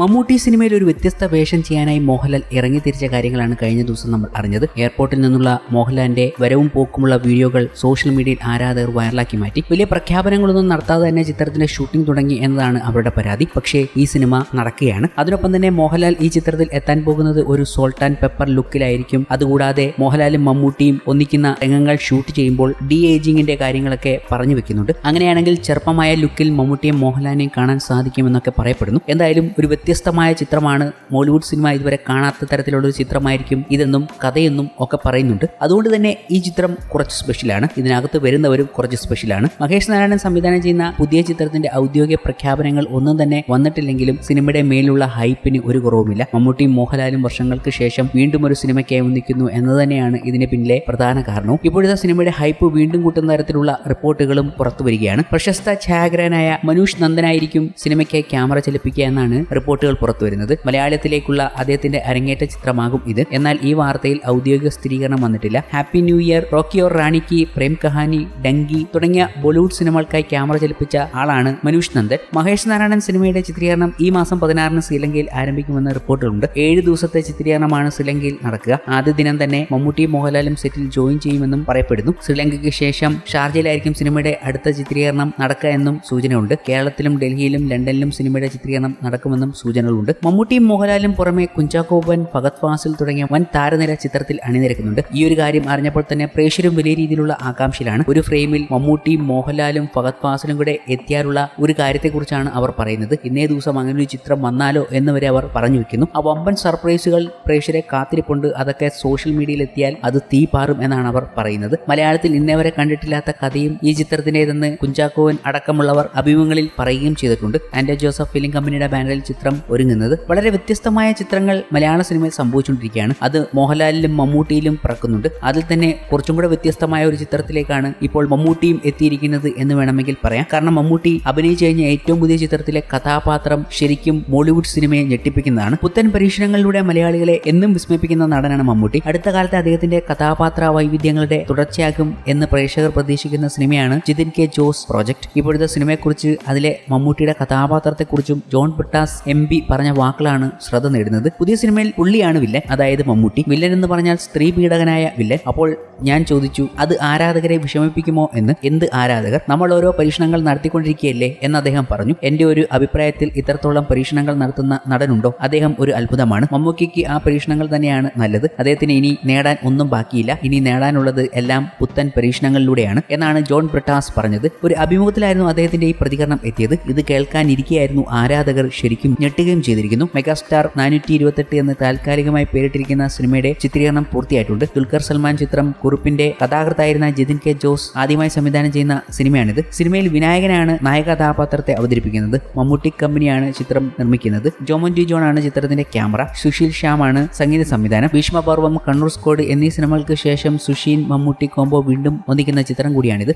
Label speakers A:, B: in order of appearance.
A: മമ്മൂട്ടി സിനിമയിൽ ഒരു വ്യത്യസ്ത വേഷം ചെയ്യാനായി മോഹൻലാൽ ഇറങ്ങി തിരിച്ച കാര്യങ്ങളാണ് കഴിഞ്ഞ ദിവസം നമ്മൾ അറിഞ്ഞത്. എയർപോർട്ടിൽ നിന്നുള്ള മോഹൻലാലിന്റെ വരവും പോക്കുമുള്ള വീഡിയോകൾ സോഷ്യൽ മീഡിയയിൽ ആരാധകർ വൈറലാക്കി മാറ്റി. വലിയ പ്രഖ്യാപനങ്ങളൊന്നും നടത്താതെ തന്നെ ചിത്രത്തിന്റെ ഷൂട്ടിംഗ് തുടങ്ങി എന്നതാണ് അവരുടെ പരാതി. പക്ഷേ ഈ സിനിമ നടക്കുകയാണ്. അതിനൊപ്പം തന്നെ മോഹൻലാൽ ഈ ചിത്രത്തിൽ എത്താൻ പോകുന്നത് ഒരു സോൾട്ട് ആൻഡ് പെപ്പർ ലുക്കിലായിരിക്കും. അതുകൂടാതെ മോഹൻലാലും മമ്മൂട്ടിയും ഒന്നിക്കുന്ന രംഗങ്ങൾ ഷൂട്ട് ചെയ്യുമ്പോൾ ഡി ഏജിങ്ങിന്റെ കാര്യങ്ങളൊക്കെ പറഞ്ഞു വെക്കുന്നുണ്ട്. അങ്ങനെയാണെങ്കിൽ ചെറുപ്പമായ ലുക്കിൽ മമ്മൂട്ടിയും മോഹൻലാലിനെയും കാണാൻ സാധിക്കുമെന്നൊക്കെ പറയപ്പെടുന്നു. എന്തായാലും ഒരു വ്യത്യസ്തമായ ചിത്രമാണ് മോളിവുഡ് സിനിമ ഇതുവരെ കാണാത്ത തരത്തിലുള്ള ഒരു ചിത്രമായിരിക്കും ഇതെന്നും കഥയെന്നും ഒക്കെ പറയുന്നുണ്ട്. അതുകൊണ്ട് തന്നെ ഈ ചിത്രം കുറച്ച് സ്പെഷ്യലാണ് ഇതിനകത്ത് വരുന്നവരും കുറച്ച് സ്പെഷ്യലാണ് മഹേഷ് നാരായണൻ സംവിധാനം ചെയ്യുന്ന പുതിയ ചിത്രത്തിന്റെ ഔദ്യോഗിക പ്രഖ്യാപനങ്ങൾ ഒന്നും തന്നെ വന്നിട്ടില്ലെങ്കിലും സിനിമയുടെ മേലുള്ള ഹൈപ്പിന് ഒരു കുറവുമില്ല. മമ്മൂട്ടിയും മോഹൻലാലും വർഷങ്ങൾക്ക് ശേഷം വീണ്ടും ഒരു സിനിമയ്ക്കായി ഒന്നിക്കുന്നു എന്നത് തന്നെയാണ് ഇതിന് പിന്നിലെ പ്രധാന കാരണം ഇപ്പോഴത്തെ സിനിമയുടെ ഹൈപ്പ് വീണ്ടും കൂട്ടുന്ന തരത്തിലുള്ള റിപ്പോർട്ടുകളും പുറത്തു വരികയാണ്. പ്രശസ്ത ഛായാഗ്രഹനായ മനുഷ് നന്ദനായിരിക്കും സിനിമയ്ക്ക് ക്യാമറ ചലിപ്പിക്കുക എന്നാണ് റിപ്പോർട്ടുകൾ പുറത്തു വരുന്നത് മലയാളത്തിലേക്കുള്ള അദ്ദേഹത്തിന്റെ അരങ്ങേറ്റ ചിത്രമാകും ഇത്. എന്നാൽ ഈ വാർത്തയിൽ ഔദ്യോഗിക സ്ഥിരീകരണം വന്നിട്ടില്ല. Happy new year Rocky Aur റാണിക്ക് പ്രേം കഹാനി ഡങ്കി തുടങ്ങിയ ബോളിവുഡ് സിനിമകൾക്കായി ക്യാമറ ചലിപ്പിച്ച ആളാണ് മനുഷ് നന്ദൻ. മഹേഷ് നാരായണൻ സിനിമയുടെ ചിത്രീകരണം ഈ മാസം പതിനാറിന് ശ്രീലങ്കയിൽ ആരംഭിക്കുമെന്ന് റിപ്പോർട്ടുകളുണ്ട് ഏഴ് ദിവസത്തെ ചിത്രീകരണമാണ് ശ്രീലങ്കയിൽ നടക്കുക. ആദ്യ ദിനം തന്നെ മമ്മൂട്ടി മോഹൻലാലും സെറ്റിൽ ജോയിൻ ചെയ്യുമെന്നും പറയപ്പെടുന്നു. ശ്രീലങ്കയ്ക്ക് ശേഷം ഷാർജയിലായിരിക്കും സിനിമയുടെ അടുത്ത ചിത്രീകരണം നടക്കുക എന്നും സൂചനയുണ്ട്. കേരളത്തിലും ഡൽഹിയിലും ലണ്ടനിലും സിനിമയുടെ ചിത്രീകരണം നടക്കുമെന്നും സൂചനകളുണ്ട്. മമ്മൂട്ടിയും മോഹൻലാലും പുറമെ കുഞ്ചാക്കോബൻ ഭഗത് ഫാസിൽ തുടങ്ങിയ വൻ താരനിര ചിത്രത്തിൽ അണിനിരക്കുന്നുണ്ട്. ഈ ഒരു കാര്യം അറിഞ്ഞപ്പോൾ തന്നെ പ്രേക്ഷകരും വലിയ രീതിയിലുള്ള ആകാംക്ഷയിലാണ്. ഒരു ഫ്രെയിമിൽ മമ്മൂട്ടിയും മോഹൻലാലും ഭഗത് ഫാസിലും കൂടെ എത്തിയാലുള്ള ഒരു കാര്യത്തെക്കുറിച്ചാണ് അവർ പറയുന്നത്. ഇന്നേ ദിവസം അങ്ങനെ ഒരു ചിത്രം വന്നാലോ എന്ന് വരെ അവർ പറഞ്ഞു വെക്കുന്നു. ആ വമ്പൻ സർപ്രൈസുകൾ പ്രേക്ഷരെ കാത്തിരിപ്പുണ്ട്. അതൊക്കെ സോഷ്യൽ മീഡിയയിൽ എത്തിയാൽ അത് തീ പാറും എന്നാണ് അവർ പറയുന്നത്. മലയാളത്തിൽ ഇന്നേ വരെ കണ്ടിട്ടില്ലാത്ത കഥയും ഈ ചിത്രത്തിന്റെതെന്ന് കുഞ്ചാക്കോവൻ അടക്കമുള്ളവർ അഭിമുഖങ്ങളിൽ പറയുകയും ചെയ്തിട്ടുണ്ട്. ആൻഡോ ജോസഫ് ഫിലിം കമ്പനിയുടെ ബാനറിൽ ചിത്രം ഒരുങ്ങുന്നത് വളരെ വ്യത്യസ്തമായ ചിത്രങ്ങൾ മലയാള സിനിമയിൽ സംഭവിച്ചുകൊണ്ടിരിക്കുകയാണ്. അത് മോഹൻലാലിലും മമ്മൂട്ടിയിലും പിറക്കുന്നുണ്ട്. അതിൽ തന്നെ കുറച്ചും കൂടെ വ്യത്യസ്തമായ ഒരു ചിത്രത്തിലേക്കാണ് ഇപ്പോൾ മമ്മൂട്ടിയും എത്തിയിരിക്കുന്നത് എന്ന് വേണമെങ്കിൽ പറയാം. കാരണം മമ്മൂട്ടി അഭിനയിച്ചു കഴിഞ്ഞ ഏറ്റവും പുതിയ ചിത്രത്തിലെ കഥാപാത്രം ശരിക്കും മോളിവുഡ് സിനിമയെ ഞെട്ടിപ്പിക്കുന്നതാണ്. പുത്തൻ പരീക്ഷണങ്ങളിലൂടെ മലയാളികളെ എന്നും വിസ്മയിപ്പിക്കുന്ന നടനാണ് മമ്മൂട്ടി. അടുത്ത കാലത്ത് അദ്ദേഹത്തിന്റെ കഥാപാത്ര വൈവിധ്യങ്ങളുടെ തുടർച്ചയാകും എന്ന് പ്രേക്ഷകർ പ്രതീക്ഷിക്കുന്ന സിനിമയാണ് ജിതിൻ കെ ജോസ് പ്രോജക്ട്. ഇപ്പോഴത്തെ സിനിമയെക്കുറിച്ച് അതിലെ മമ്മൂട്ടിയുടെ കഥാപാത്രത്തെക്കുറിച്ചും ജോൺ പിട്ടാസ് എം പി പറഞ്ഞ വാക്കുകളാണ് ശ്രദ്ധ നേടുന്നത്. പുതിയ സിനിമയിൽ പുള്ളിയാണ് വില്ലൻ അതായത് മമ്മൂട്ടി. വില്ലൻ എന്ന് പറഞ്ഞാൽ സ്ത്രീ പീഡകനായ വില്ലൻ. അപ്പോൾ ഞാൻ ചോദിച്ചു അത് ആരാധകരെ വിഷമിപ്പിക്കുമോ എന്ന്? എന്ത് ആരാധകർ? നമ്മൾ ഓരോ പരീക്ഷണങ്ങൾ നടത്തിക്കൊണ്ടിരിക്കുകയല്ലേ എന്ന് അദ്ദേഹം പറഞ്ഞു. എന്റെ ഒരു അഭിപ്രായത്തിൽ ഇത്രത്തോളം പരീക്ഷണങ്ങൾ നടത്തുന്ന നടനുണ്ടോ? അദ്ദേഹം ഒരു അത്ഭുതമാണ്. മമ്മൂക്കിക്ക് ആ പരീക്ഷണങ്ങൾ തന്നെയാണ് നല്ലത്. അദ്ദേഹത്തിന് ഇനി നേടാൻ ഒന്നും ബാക്കിയില്ല. ഇനി നേടാനുള്ളത് എല്ലാം പുത്തൻ പരീക്ഷണങ്ങളിലൂടെയാണ് എന്നാണ് ജോൺ ബ്രിട്ടാസ് പറഞ്ഞത്. ഒരു അഭിമുഖത്തിലായിരുന്നു അദ്ദേഹത്തിന്റെ ഈ പ്രതികരണം എത്തിയത്. ഇത് കേൾക്കാനിരിക്കെയായിരുന്നു ആരാധകർ ശരിക്കും ഞെട്ടുകയും ചെയ്തിരിക്കുന്നു. മെഗാസ്റ്റാർ നാനൂറ്റി ഇരുപത്തെട്ട് എന്ന് താൽക്കാലികമായി പേരിട്ടിരിക്കുന്ന സിനിമയുടെ ചിത്രീകരണം പൂർത്തിയായിട്ടുണ്ട്. ദുൽഖർ സൽമാൻ ചിത്രം കുറുപ്പിന്റെ കഥാകൃത്തായിരുന്ന ജിതിൻ കെ ജോസ് ആദ്യമായി സംവിധാനം ചെയ്യുന്ന സിനിമയാണിത്. സിനിമയിൽ വിനായകനാണ് നായക കഥാപാത്രത്തെ അവതരിപ്പിക്കുന്നത്. മമ്മൂട്ടി കമ്പനിയാണ് ചിത്രം നിർമ്മിക്കുന്നത്. ജോമോൻ ജി ജോൺ ആണ് ചിത്രത്തിന്റെ ക്യാമറ. സുശീൽ ആണ് സംഗീത സംവിധാനം. ഭീഷ്മപർവം കണ്ണൂർ സ്കോഡ് എന്നീ സിനിമകൾക്ക് ശേഷം സുശീൻ മമ്മൂട്ടി കോംബോ വീണ്ടും ഒന്നിക്കുന്ന ചിത്രം കൂടിയാണിത്.